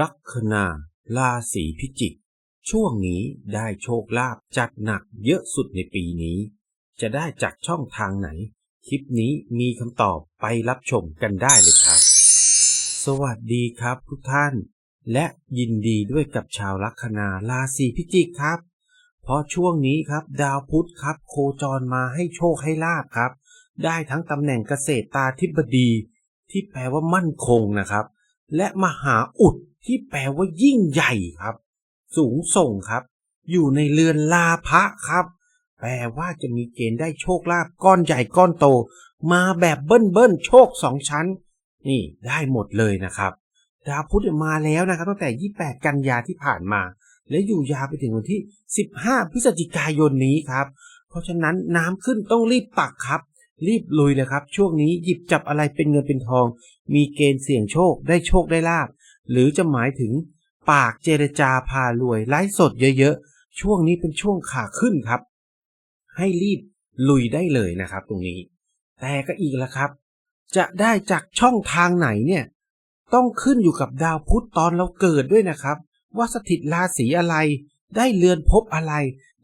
ลัคนาราศีพิจิก ช่วงนี้ได้โชคลาภจัดหนักเยอะสุดในปีนี้ จะได้จากช่องทางไหน คลิปนี้มีคำตอบไปรับชมกันได้เลยครับ สวัสดีครับทุกท่าน และยินดีด้วยกับชาวลัคนาราศีพิจิกครับ เพราะช่วงนี้ครับดาวพุธครับ โคจรมาให้โชคให้ลาบครับ ได้ทั้งตำแหน่งเกษตรตาธิบดี ที่แปลว่ามั่นคงนะครับ และมหาอุด ที่แปลว่ายิ่งใหญ่ครับ สูงส่งครับ อยู่ในเรือนลาภะครับ แปลว่าจะมีเกณฑ์ได้โชคลาภก้อนใหญ่ก้อนโต มาแบบเบิ้ลเบิ้ลโชคสองชั้น นี่ได้หมดเลยนะครับ ดาวพุธมาแล้วนะครับ ตั้งแต่ 28 กันยาที่ผ่านมา และอยู่ยาวไปถึงวันที่ 15 พฤศจิกายนนี้ครับ เพราะฉะนั้นน้ำขึ้นต้องรีบปักครับรีบลุยเลยครับ ช่วงนี้หยิบจับอะไรเป็นเงินเป็นทอง มีเกณฑ์เสี่ยงโชคได้โชคได้ลาบ หรือจะหมายถึงปากเจรจาพารวยไลฟ์สดเยอะๆ ช่วงนี้เป็นช่วงขาขึ้นครับ ให้รีบลุยได้เลยนะครับตรงนี้ แต่ก็อีกแล้วครับ จะได้จากช่องทางไหนเนี่ย ต้องขึ้นอยู่กับดาวพุธตอนเราเกิดด้วยนะครับ ว่าสถิตราศีอะไรได้เรือนภพอะไร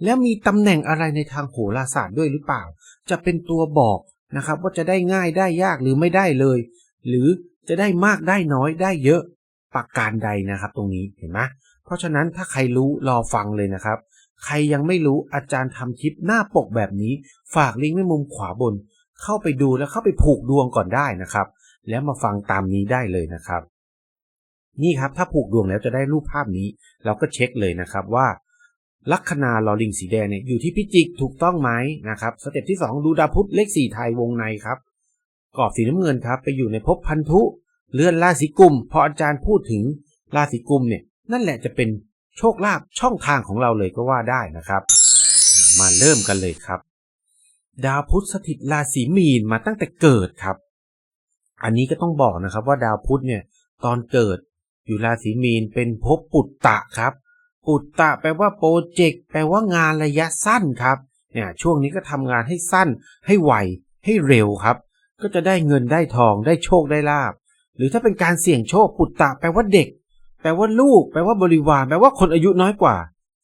แล้วมีตำแหน่งอะไรในทางโหราศาสตร์ด้วยหรือเปล่า จะเป็นตัวบอกนะครับ ว่าจะได้ง่ายได้ยากหรือไม่ได้เลย หรือจะได้มากได้น้อยได้เยอะ ประการใดนะครับตรงนี้เห็นไหมเพราะฉะนั้นถ้าใครรู้รอฟังเลยนะครับ ใครยังไม่รู้อาจารย์ทำคลิปหน้าปกแบบนี้ ฝากลิงก์ไว้มุมขวาบน เข้าไปดูแล้วเข้าไปผูกดวงก่อนได้นะครับ แล้วมาฟังตามนี้ได้เลยนะครับ นี่ครับถ้าผูกดวงแล้วจะได้รูปภาพนี้ เราก็เช็คเลยนะครับว่าลัคนาลอลิงสีแดงเนี่ยอยู่ที่พิจิกถูกต้องไหมนะครับสเต็ปที่ 2 ดูดาพุธเลขสี่ไทยวงในครับกรอบสีน้ำเงินครับ ไปอยู่ในภพพันธุ เลื่อนราศีกุมพออาจารย์พูดถึงราศีกุมเนี่ยนั่นแหละจะเป็นโชคลาภช่องทางของเราเลยก็ว่าได้นะครับ มาเริ่มกันเลยครับ ดาวพุธสถิตราศีมีนมาตั้งแต่เกิดครับ อันนี้ก็ต้องบอกนะครับว่าดาวพุธเนี่ยตอนเกิดอยู่ราศีมีนเป็นภพปุตตะครับปุตตะแปลว่าโปรเจกต์แปลว่างานระยะสั้นครับเนี่ยช่วงนี้ก็ทำงานให้สั้น ให้ไวให้เร็วครับ ก็จะได้เงินได้ทองได้โชคได้ลาบ หรือถ้าเป็นการเสี่ยงโชคปุตตะแปลว่าเด็ก แปลว่าลูก แปลว่าบริวารแปลว่าคนอายุน้อยกว่า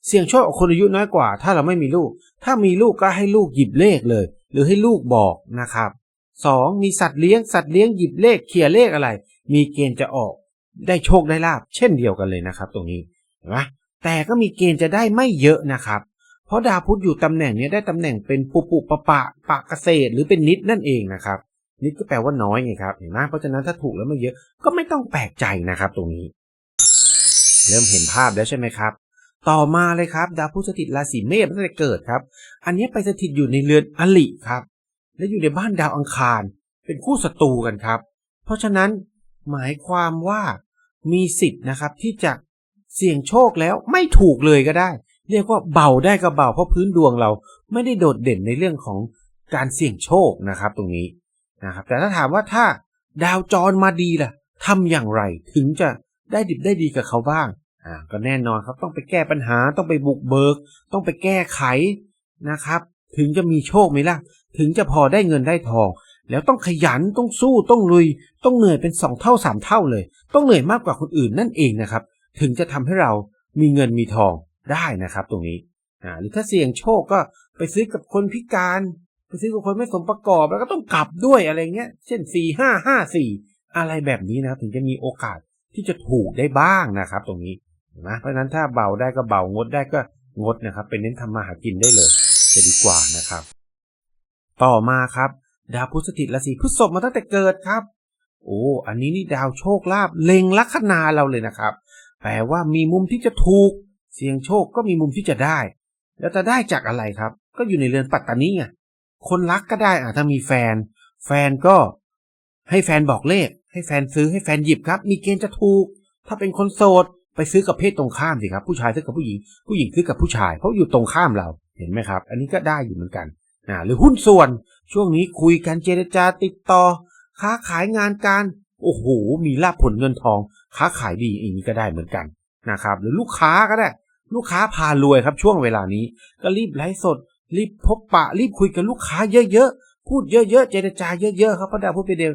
เสี่ยงโชคกับคนอายุน้อยกว่า ถ้าเราไม่มีลูก ถ้ามีลูกก็ให้ลูกหยิบเลขเลย หรือให้ลูกบอกนะครับสองมีสัตว์เลี้ยงสัตว์เลี้ยงหยิบเลขเขี่ยเลขอะไร มีเกณฑ์จะออก ได้โชคได้ลาบเช่นเดียวกันเลยนะครับ ตรงนี้เห็นไหมแต่ก็มีเกณฑ์จะได้ไม่เยอะนะครับ เพราะดาวพุธอยู่ตำแหน่งนี้ได้ตำแหน่งเป็นปุปุปะปะปะเกษตรหรือเป็นนิดนั่นเองนะครับ นิดก็แปลว่าน้อยไงครับเห็นไหมเพราะฉะนั้นถ้าถูกแล้วไม่เยอะก็ไม่ต้องแปลกใจนะครับ ตรงนี้ เริ่มเห็นภาพแล้วใช่ไหมครับ ต่อมาเลยครับ ดาวพุธสถิตราศีเมษตั้งแต่เกิดครับ อันนี้ไปสถิตอยู่ในเรือนอลิครับ และอยู่ในบ้านดาวอังคาร เป็นคู่ศัตรูกันครับ เพราะฉะนั้นหมายความว่ามีสิทธิ์นะครับที่จะเสี่ยงโชคแล้วไม่ถูกเลยก็ได้ เรียกว่าเบาได้ก็เบาเพราะพื้นดวงเราไม่ได้โดดเด่นในเรื่องของการเสี่ยงโชคนะครับ ตรงนี้ นะครับแต่ถ้าถามว่าถ้าดาวจรมาดีล่ะทำอย่างไรถึงจะได้ดิบได้ดีกับเขาบ้างอ่าก็แน่นอนครับต้องไปแก้ปัญหาต้องไปบุกเบิก ต้องไปแก้ไขนะครับ ถึงจะมีโชคไหมล่ะ ถึงจะพอได้เงินได้ทอง แล้วต้องขยันต้องสู้ต้องลุย ต้องเหนื่อยเป็นสองเท่าสามเท่าเลย ต้องเหนื่อยมากกว่าคนอื่นนั่นเองนะครับ ถึงจะทำให้เรามีเงินมีทองได้นะครับ ตรงนี้อ่าหรือถ้าเสี่ยงโชคก็ไปซื้อกับคนพิการ ไปซื้อกับคนไม่สมประกอบแล้วก็ต้องกลับด้วยอะไรเงี้ย เช่นสี่ห้าห้าสี่อะไรแบบนี้นะครับ ถึงจะมีโอกาสที่จะถูกได้บ้างนะครับ ตรงนี้นะเพราะฉะนั้นถ้าเบาได้ก็เบางดได้ก็งดนะครับ เป็นเน้นทำมาหากินได้เลยจะดีกว่านะครับ ต่อมาครับ ดาวพุธสถิตราศีพฤษภมาตั้งแต่เกิดครับ โอ้อันนี้นี่ดาวโชคลาภเล็งลัคนาเราเลยนะครับ แปลว่ามีมุมที่จะถูก เสี่ยงโชคก็มีมุมที่จะได้ แล้วจะได้จากอะไรครับ ก็อยู่ในเรือนปัตตานีไง คนรักก็ได้อะถ้ามีแฟน แฟนก็ให้แฟนบอกเลข ให้แฟนซื้อให้แฟนหยิบครับ มีเกณฑ์จะถูก ถ้าเป็นคนโสดไปซื้อกับเพศตรงข้ามสิครับ ผู้ชายซื้อกับผู้หญิง ผู้หญิงซื้อกับผู้ชาย เพราะอยู่ตรงข้ามเราเห็นไหมครับ อันนี้ก็ได้อยู่เหมือนกันอ่าหรือหุ้นส่วนช่วงนี้คุยกันเจรจาติดต่อ ค้าขายงานการโอ้โหมีลาภผลเงินทอง ค้าขายดีอย่างนี้ก็ได้เหมือนกันนะครับ หรือลูกค้าก็ได้ ลูกค้าพารวยครับช่วงเวลานี้ ก็รีบไลฟ์สด รีบพบปะรีบคุยกับลูกค้าเยอะๆ พูดเยอะๆ เจรจาเยอะๆ ครับพระดาวพูดเป็นเดียว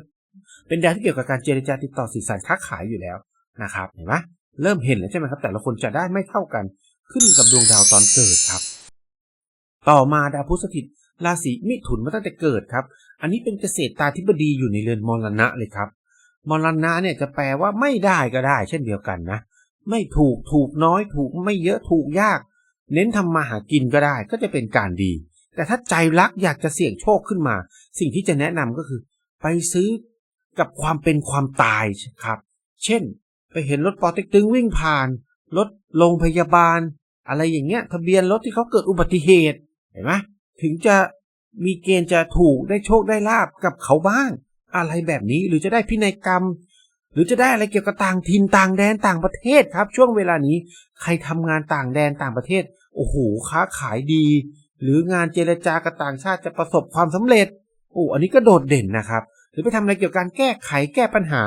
เป็นดาวที่เกี่ยวกับการเจรจาติดต่อสื่อสารค้าขายอยู่แล้วนะครับ เห็นไหมเริ่มเห็นแล้วใช่ไหมครับ แต่ละคนจะได้ไม่เท่ากันขึ้นกับดวงดาวตอนเกิดครับ ต่อมาดาวพุธสถิตราศีมิถุนมาตั้งแต่เกิดครับ อันนี้เป็นเกษตรตาธิบดีอยู่ในเรือนมรณะเลยครับ มรณะเนี่ยจะแปลว่าไม่ได้ก็ได้ เช่นเดียวกันนะ ไม่ถูกถูกน้อยถูกไม่เยอะถูกยาก เน้นทำมาหากินก็ได้ก็จะเป็นการดี แต่ถ้าใจรักอยากจะเสี่ยงโชคขึ้นมา สิ่งที่จะแนะนำก็คือ ไปซื้อกับความเป็นความตายครับ เช่น ไปเห็นรถปอเต็กตึงวิ่งผ่าน รถโรงพยาบาล อะไรอย่างเงี้ย ทะเบียนรถที่เขาเกิดอุบัติเหตุเห็นไหมถึงจะมีเกณฑ์จะถูกได้โชคได้ลาบกับเขาบ้าง อะไรแบบนี้หรือจะได้พินัยกรรม หรือจะได้อะไรเกี่ยวกับต่างถิ่นต่างแดนต่างประเทศครับ ช่วงเวลานี้ใครทำงานต่างแดนต่างประเทศ โอ้โหค้าขายดี หรืองานเจรจากับต่างชาติจะประสบความสำเร็จโอ้อันนี้ก็โดดเด่นนะครับ หรือไปทำอะไรเกี่ยวกับการแก้ไขแก้ปัญหา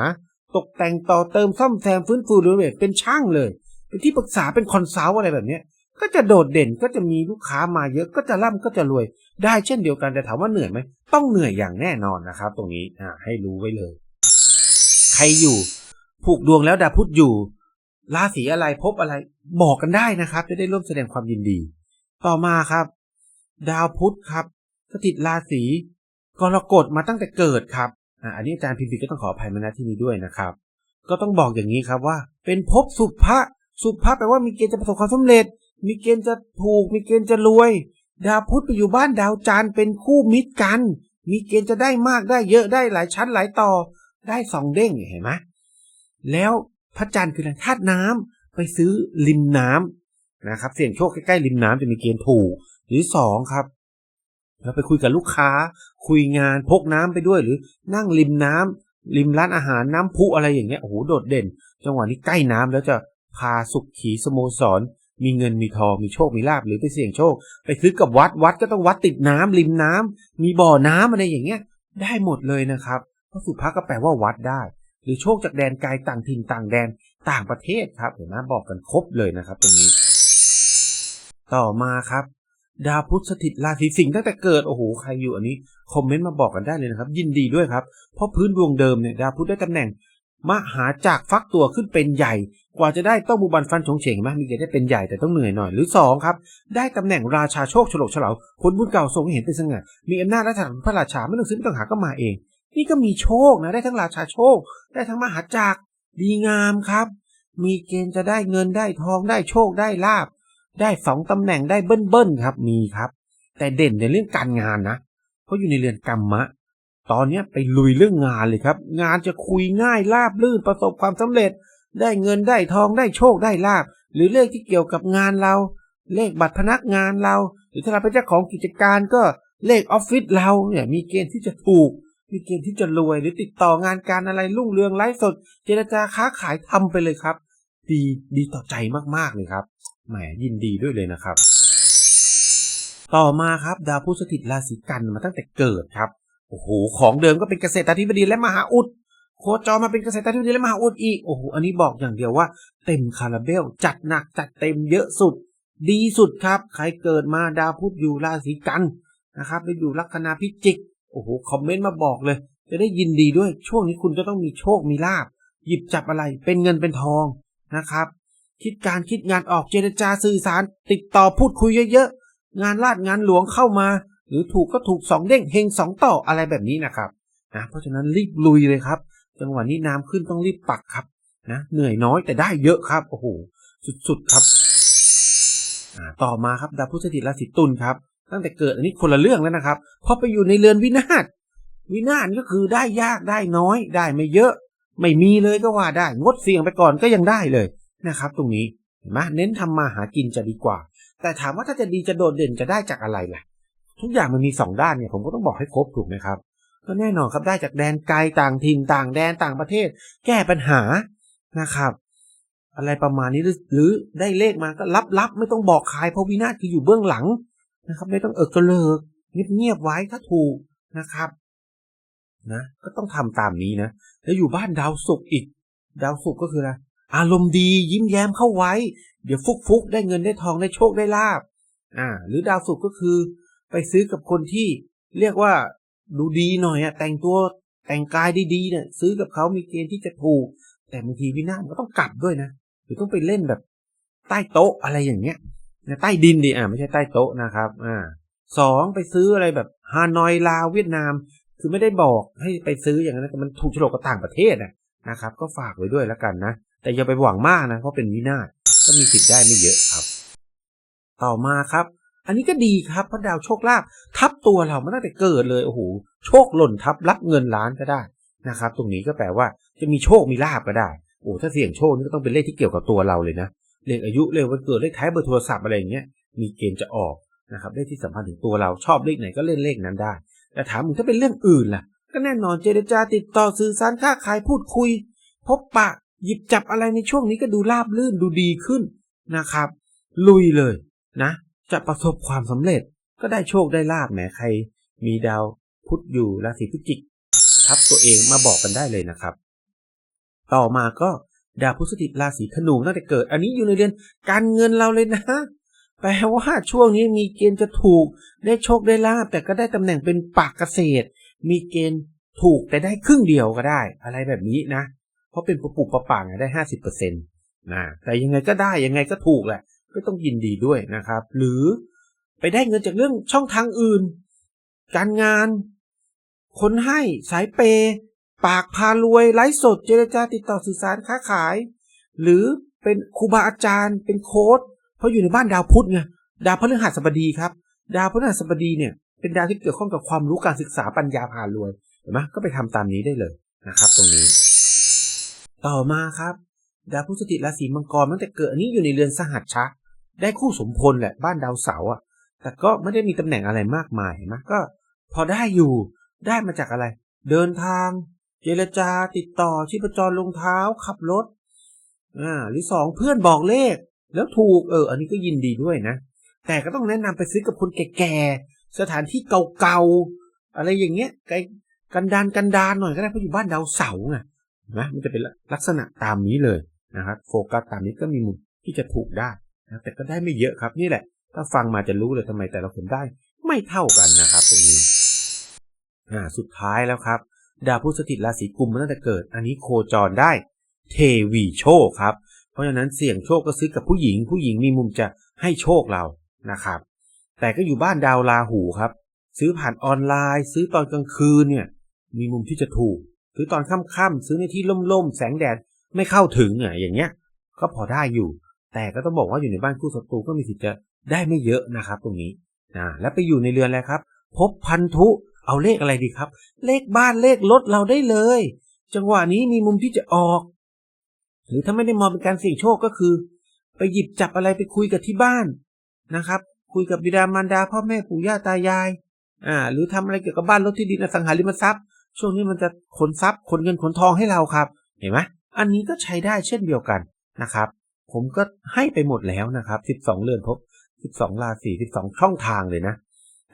ตกแต่งต่อเติมซ่อมแซมฟื้นฟูรีโนเวทเป็นช่างเลยเป็นที่ปรึกษาเป็นคอนซัลท์อะไรแบบเนี้ยก็จะโดดเด่นก็จะมีลูกค้ามาเยอะก็จะร่ำก็จะรวย ได้เช่นเดียวกันแต่ถามว่าเหนื่อยไหมต้องเหนื่อยอย่างแน่นอนนะครับ ตรงนี้อ่าให้รู้ไว้เลย ใครอยู่ ผูกดวงแล้วดาพุธอยู่ ราศีอะไรพบอะไรบอกกันได้นะครับ จะได้ร่วมแสดงความยินดี ต่อมาครับ ดาวพุธครับ สถิตราศีกรกฎมาตั้งแต่เกิดครับอ่าอันนี้อาจารย์พิมพ์ก็ต้องขออภัยมาณที่นี้ด้วยนะครับ ก็ต้องบอกอย่างนี้ครับว่า เป็นภพสุภะสุภะแปลว่ามีเกณฑ์จะประสบความสำเร็จ มีเกณฑ์จะถูก มีเกณฑ์จะรวย ดาวพุธไปอยู่บ้านดาวจันทร์เป็นคู่มิตรกัน มีเกณฑ์จะได้มากได้เยอะได้หลายชั้นหลายต่อได้สองเด้งเห็นไหมแล้ว พระจันทร์คืออะไรธาตุน้ำไปซื้อริมน้ำนะครับ เสี่ยงโชคใกล้ๆริมน้ำจะมีเกณฑ์ถูก หรือสองครับเราไปคุยกับลูกค้า คุยงานพกน้ำไปด้วย หรือนั่งริมน้ำริมร้านอาหารน้ำพุอะไรอย่างเงี้ยโอ้โหโดดเด่น จังหวะนี้ใกล้น้ำแล้วจะพาสุขขีสโมสร มีเงินมีทองมีโชคมีลาบหรือไปเสี่ยงโชค ไปซื้อกับวัดวัดก็ต้องวัดติดน้ำริมน้ำมีบ่อน้ำอะไรอย่างเงี้ย ได้หมดเลยนะครับพระสุภาก็แปลว่าวัดได้ หรือโชคจากแดนไกลต่างถิ่นต่างแดนต่างประเทศครับ เห็นไหมบอกกันครบเลยนะครับ ตรงนี้ ต่อมาครับ ดาวพุธสถิตราศีสิงห์ตั้งแต่เกิด โอ้โห ใครอยู่อันนี้คอมเมนต์มาบอกกันได้เลยนะครับ ยินดีด้วยครับ เพราะพื้นดวงเดิมเนี่ยดาวพุธได้ตำแหน่งมหาจากฟักตัวขึ้นเป็นใหญ่ กว่าจะได้ต้องบุบันฟันชงเฉงไหมมีเกณฑ์ได้เป็นใหญ่แต่ต้องเหนื่อยหน่อยหรือสองครับได้ตำแหน่งราชาโชคฉลกฉลาผลบุญเก่าทรงเห็นเป็นสง่ามีอำนาจและฐานพระราชาไม่ต้องซื้อไม่ต้องหาก็มาเอง นี่ก็มีโชคนะได้ทั้งราชาโชค ได้ทั้งมหาจักรดีงามครับ มีเกณฑ์จะได้เงินได้ทองได้โชคได้ลาบ ได้สองตำแหน่งได้เบิ้ลเบิ้ลๆครับมีครับ แต่เด่นในเรื่องการงานนะเพราะอยู่ในเรือนกรรมะ ตอนเนี้ไปลุยเรื่องงานเลยครับ งานจะคุยง่ายราบลื่นประสบความสำเร็จ ได้เงินได้ทองได้โชคได้ลาบ หรือเลขที่เกี่ยวกับงานเรา เลขบัตรพนักงานเรา หรือถ้าเราเป็นเจ้าของกิจการก็เลขออฟฟิศเราเนี่ยมีเกณฑ์ที่จะถูก มีเกณฑ์ที่จะรวยหรือติดต่องานการอะไรรุ่งเรืองไร้สด เจรจาค้าขายทำไปเลยครับ ดีดีต่อใจมากๆเลยครับแหมยินดีด้วยเลยนะครับ ต่อมาครับดาวพุธสถิตราศีกันมาตั้งแต่เกิดครับโอ้โหของเดิมก็เป็นเกษตรธิบดีและมหาอุดโคจรมาเป็นเกษตรธิบดีและมหาอุดอีกโอ้โหอันนี้บอกอย่างเดียวว่า เต็มคาราเบลจัดหนักจัดเต็มเยอะสุด ดีสุดครับ ใครเกิดมาดาวพุธอยู่ราศีกันนะครับได้อยู่ลัคนาพิจิก โอ้โหคอมเมนต์มาบอกเลย จะได้ยินดีด้วยช่วงนี้คุณจะต้องมีโชคมีลาบหยิบจับอะไรเป็นเงินเป็นทองนะครับ คิดการคิดงานออกเจรจาสื่อสาร ติดต่อพูดคุยเยอะๆ งานลาดงานหลวงเข้ามา หรือถูกก็ถูกสองเด้งเฮงสองต่ออะไรแบบนี้นะครับนะเพราะฉะนั้นรีบลุยเลยครับ จังหวะนี้น้ำขึ้นต้องรีบปักครับนะเหนื่อยน้อยแต่ได้เยอะครับโอ้โหสุดๆครับต่อมาครับดาวพุธสถิตราศีตุลครับ ตั้งแต่เกิดอันนี้คนละเรื่องแล้วนะครับพราะไปอยู่ในเรือนวินาศวินาศก็คือได้ยากได้น้อย ได้ไม่เยอะ ไม่มีเลยก็ว่าได้งดเสี่ยงไปก่อนก็ยังได้เลยนะครับ ตรงนี้เห็นไหมเน้นทำมาหากินจะดีกว่า แต่ถามว่าถ้าจะดีจะโดดเด่นจะได้จากอะไรล่ะ ทุกอย่างมันมีสองด้านเนี่ยผมก็ต้องบอกให้ครบถูกไหมครับก็แน่นอนครับได้จากแดนไกลต่างถิ่นต่างแดนต่างประเทศ แก้ปัญหานะครับ อะไรประมาณนี้หรือได้เลขมาก็รับรับไม่ต้องบอกใครเพราะวินาศคืออยู่เบื้องหลัง นะครับ ไม่ต้องเอิกกระเลิกเงียบๆไว้ถ้าถูกนะครับนะก็ต้องทำตามนี้นะ แล้วอยู่บ้านดาวศุกอีก ดาวศุกก็คืออะไรอารมณ์ดียิ้มแย้มเข้าไว้ เดี๋ยวฟุกฟุกๆได้เงินได้ทองได้โชคได้ลาบอ่า หรือดาวศุกก็คือ ไปซื้อกับคนที่เรียกว่าดูดีหน่อยอะแต่งตัวแต่งกายดีๆเนี่ยซื้อกับเขามีเกณฑ์ที่จะถูก แต่บางทีวินาศก็ต้องกลับด้วยนะหรือต้องไปเล่นแบบ ใต้โต๊ะอะไรอย่างเงี้ย ใต้ดินดิอ่าไม่ใช่ใต้โต๊ะนะครับอ่าสองไปซื้ออะไรแบบฮานอยลาวเวียดนาม คือไม่ได้บอกให้ไปซื้ออย่างนั้นแต่มันถูกโฉลกกับต่างประเทศนะนะครับ ก็ฝากไว้ด้วยแล้วกันนะ แต่อย่าไปหวังมากนะ เพราะเป็นวินาศก็มีสิทธิ์ได้ไม่เยอะครับ ต่อมาครับ อันนี้ก็ดีครับเพราะดาวโชคลาภทับตัวเรามาตั้งแต่เกิดเลยโอ้โหโชคหล่นทับรับเงินล้านก็ได้นะครับ ตรงนี้ก็แปลว่าจะมีโชคมีลาบก็ได้โอ้ถ้าเสี่ยงโชคนี่ก็ต้องเป็นเลขที่เกี่ยวกับตัวเราเลยนะ เลขอายุเลขวันเกิดเลขท้ายเบอร์โทรศัพท์อะไรอย่างเงี้ยมีเกณฑ์จะออกนะครับเลขที่สัมพันธ์ถึงตัวเราชอบเลขไหนก็เล่นเลขนั้นได้ แต่ถามมึงถ้าเป็นเรื่องอื่นล่ะ ก็แน่นอนเจรจาติดต่อสื่อสารค้าขายพูดคุย พบปะหยิบจับอะไรในช่วงนี้ก็ดูราบลื่นดูดีขึ้นนะครับ ลุยเลยนะ จะประสบความสำเร็จก็ได้โชคได้ลาบแหมใคร มีดาวพุธอยู่ราศีพฤศจิกทับตัวเองมาบอกกันได้เลยนะครับ ต่อมาก็ ดาวพุธสถิตราศีธนูตั้งแต่เกิด อันนี้อยู่ในเรือนการเงินเราเลยนะแปลว่าช่วงนี้มีเกณฑ์จะถูกได้โชคได้ลาบแต่ก็ได้ตำแหน่งเป็นปากเกษตร มีเกณฑ์ถูกแต่ได้ครึ่งเดียวก็ได้ อะไรแบบนี้นะ เพราะเป็นประปุกประปังได้ห้าสิบเปอร์เซ็นต์นะแต่ยังไงก็ได้ยังไงก็ถูกแหละก็ต้องยินดีด้วยนะครับ หรือไปได้เงินจากเรื่องช่องทางอื่น การงาน คนให้สายเปย์ ปากพารวยไลฟ์สดเจรจาติดต่อสื่อสารค้าขาย หรือเป็นครูบาอาจารย์ เป็นโค้ดเพราะอยู่ในบ้านดาวพุธไงดาวพฤหัสบดีครับ ดาวพฤหัสบดีเนี่ย เป็นดาวที่เกี่ยวข้องกับความรู้การศึกษาปัญญาพารวยเห็นไหมก็ไปทำตามนี้ได้เลยนะครับ ตรงนี้ ต่อมาครับ ดาวพุธสถิตราศีมังกรตั้งแต่เกิดอันนี้อยู่ในเรือนสหัชชะได้คู่สมพลแหละบ้านดาวเสาร์อะ แต่ก็ไม่ได้มีตำแหน่งอะไรมากมายเห็นไหมก็ พอได้อยู่ได้มาจากอะไร เดินทาง เจรจาติดต่อชีพจรลงเท้าขับรถอ่าหรือสองเพื่อนบอกเลข แล้วถูกเออ อันนี้ก็ยินดีด้วยนะ แต่ก็ต้องแนะนำไปซื้อกับคนแก่ๆสถานที่เก่าๆอะไรอย่างเงี้ยไกลกันดานกันดานหน่อยก็ได้เพราะอยู่บ้านดาวเสาไงนะมันจะเป็นลักษณะตามนี้เลยนะครับโฟกัสตามนี้ก็มีมุมที่จะถูกได้นะแต่ก็ได้ไม่เยอะครับนี่แหละ ถ้าฟังมาจะรู้เลยทำไมแต่ละคนได้ ไม่เท่ากันนะครับตรงนี้อ่าสุดท้ายแล้วครับ ดาวพุธสถิตราศีกุมมันตั้งแต่เกิด อันนี้โคจรได้ เทวีโชคครับ เพราะฉะนั้นเสี่ยงโชคก็ซื้อกับผู้หญิง ผู้หญิงมีมุมจะให้โชคเรานะครับ แต่ก็อยู่บ้านดาวราหูครับ ซื้อผ่านออนไลน์ ซื้อตอนกลางคืนเนี่ย มีมุมที่จะถูก ซื้อตอนค่ำๆซื้อในที่ร่มๆแสงแดดไม่เข้าถึงอะอย่างเงี้ย ก็พอได้อยู่ แต่ก็ต้องบอกว่าอยู่ในบ้านคู่ศัตรูก็มีสิทธิ์จะได้ไม่เยอะนะครับ ตรงนี้นะแล้วไปอยู่ในเรือนอะไรครับ พบพันธุ เอาเลขอะไรดีครับ เลขบ้านเลขรถเราได้เลย จังหวะนี้มีมุมที่จะออก หรือถ้าไม่ได้มองเป็นการเสี่ยงโชคก็คือ ไปหยิบจับอะไรไปคุยกับที่บ้านนะครับ คุยกับบิดามารดาพ่อแม่ปู่ย่าตายาย อ่า หรือทำอะไรเกี่ยวกับบ้านรถที่ดินอสังหาริมทรัพย์ ช่วงนี้มันจะขนทรัพย์ขนเงินขนทองให้เราครับ เห็นไหมอันนี้ก็ใช้ได้เช่นเดียวกันนะครับ ผมก็ให้ไปหมดแล้วนะครับ 12 เรือนพบ 12 ราศี 12 ช่องทางเลยนะ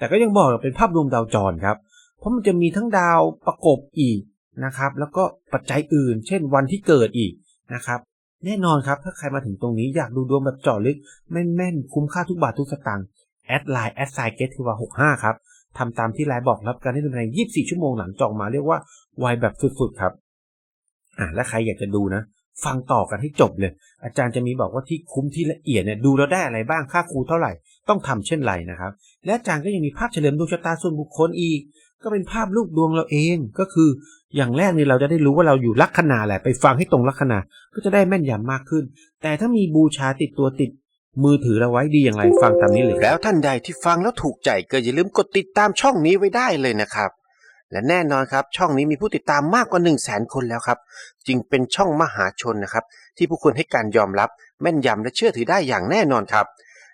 แต่ก็ยังบอกเป็นภาพรวมดาวจรครับ เพราะมันจะมีทั้งดาวประกบอีกนะครับ แล้วก็ปัจจัยอื่น เช่นวันที่เกิดอีกนะครับแน่นอนครับ ถ้าใครมาถึงตรงนี้อยากดูดวงแบบเจาะลึก แม่นๆ คุ้มค่าทุกบาททุกสตางค์แอดไลน์แอดไซเกตที่ว่า65ครับทำตามที่ไลน์บอกรับการให้ดูใน 24 ชั่วโมงหลังจองมาเรียกว่าไวแบบสุดๆครับอ่าและใครอยากจะดูนะ ฟังต่อกันให้จบเลย อาจารย์จะมีบอกว่าที่คุ้มที่ละเอียดเนี่ยดูแล้วได้อะไรบ้างค่าครูเท่าไหร่ ต้องทำเช่นไรนะครับ และอาจารย์ก็ยังมีภาพเฉลิมดวงชะตาส่วนบุคคลอีก ก็เป็นภาพลูกดวงเราเองก็คืออย่างแรกนี่เราจะได้รู้ว่าเราอยู่ลัคนาแหละไปฟังให้ตรงลัคนาก็จะได้แม่นยำมากขึ้น แต่ถ้ามีบูชาติดตัวติดมือถือเราไว้ดีอย่างไรฟังตามนี้เลยแล้วท่านใดที่ฟังแล้วถูกใจก็อย่าลืมกดติดตามช่องนี้ไว้ได้เลยนะครับ และแน่นอนครับ ช่องนี้มีผู้ติดตามมากกว่า 1 0 0 0 0แสนคนแล้วครับ จึงเป็นช่องมหาชนนะครับ ที่ผู้คนให้การยอมรับแม่นยำและเชื่อถือได้อย่างแน่นอนครับ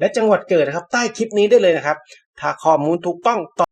และจังหวัดเกิดนะครับ ใต้คลิปนี้ได้เลยนะครับ ถ้าข้อมูลถูกต้องตอ